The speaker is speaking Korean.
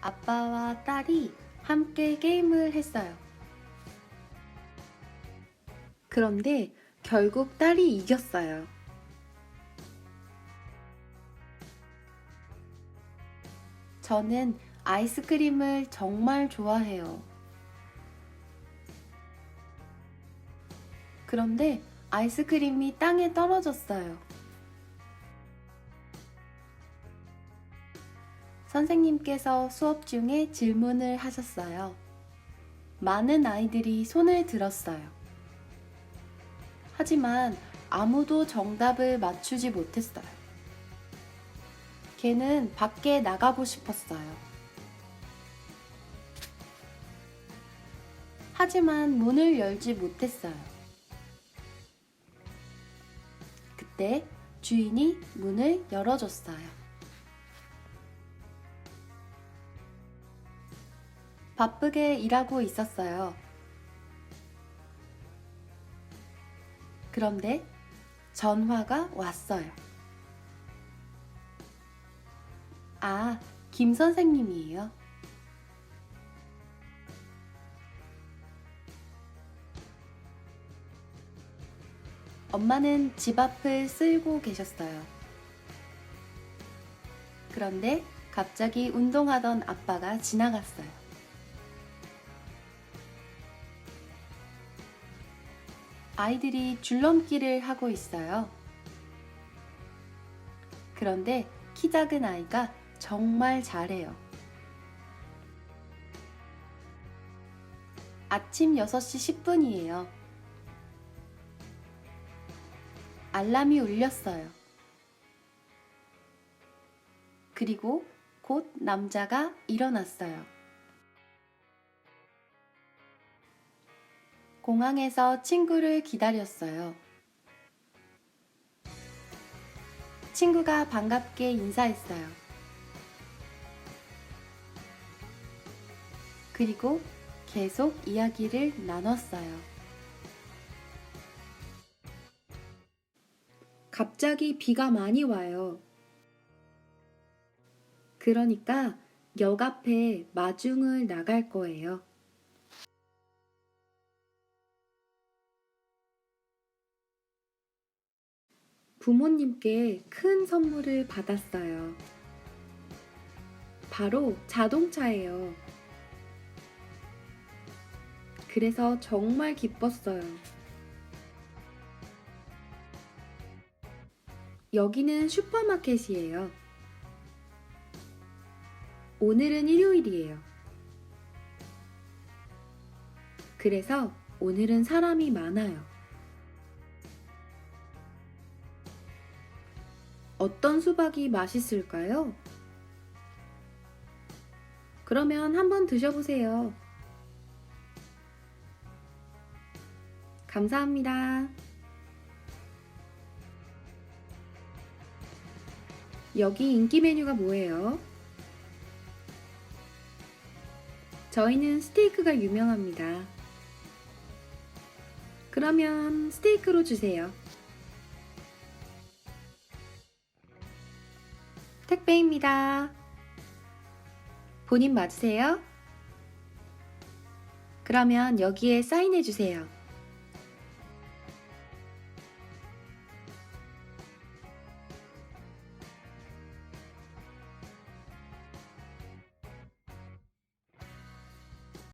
아빠와 딸이 함께 게임을 했어요. 그런데 결국 딸이 이겼어요. 저는 아이스크림을 정말 좋아해요. 그런데 아이스크림이 땅에 떨어졌어요. 선생님께서 수업 중에 질문을 하셨어요. 많은 아이들이 손을 들었어요. 하지만 아무도 정답을 맞추지 못했어요. 걔는 밖에 나가고 싶었어요. 하지만 문을 열지 못했어요. 그때 주인이 문을 열어줬어요. 바쁘게 일하고 있었어요. 그런데 전화가 왔어요. 아, 김 선생님이에요. 엄마는 집 앞을 쓸고 계셨어요. 그런데 갑자기 운동하던 아빠가 지나갔어요. 아이들이 줄넘기를 하고 있어요. 그런데 키 작은 아이가 정말 잘해요. 아침 6시 10분이에요. 알람이 울렸어요. 그리고 곧 남자가 일어났어요. 공항에서 친구를 기다렸어요. 친구가 반갑게 인사했어요. 그리고 계속 이야기를 나눴어요. 갑자기 비가 많이 와요. 그러니까 역 앞에 마중을 나갈 거예요. 부모님께 큰 선물을 받았어요. 바로 자동차예요. 그래서 정말 기뻤어요. 여기는 슈퍼마켓이에요. 오늘은 일요일이에요. 그래서 오늘은 사람이 많아요. 어떤 수박이 맛있을까요? 그러면 한번 드셔보세요. 감사합니다. 여기 인기 메뉴가 뭐예요? 저희는 스테이크가 유명합니다. 그러면 스테이크로 주세요. 택배입니다. 본인 맞으세요? 그러면 여기에 사인해 주세요.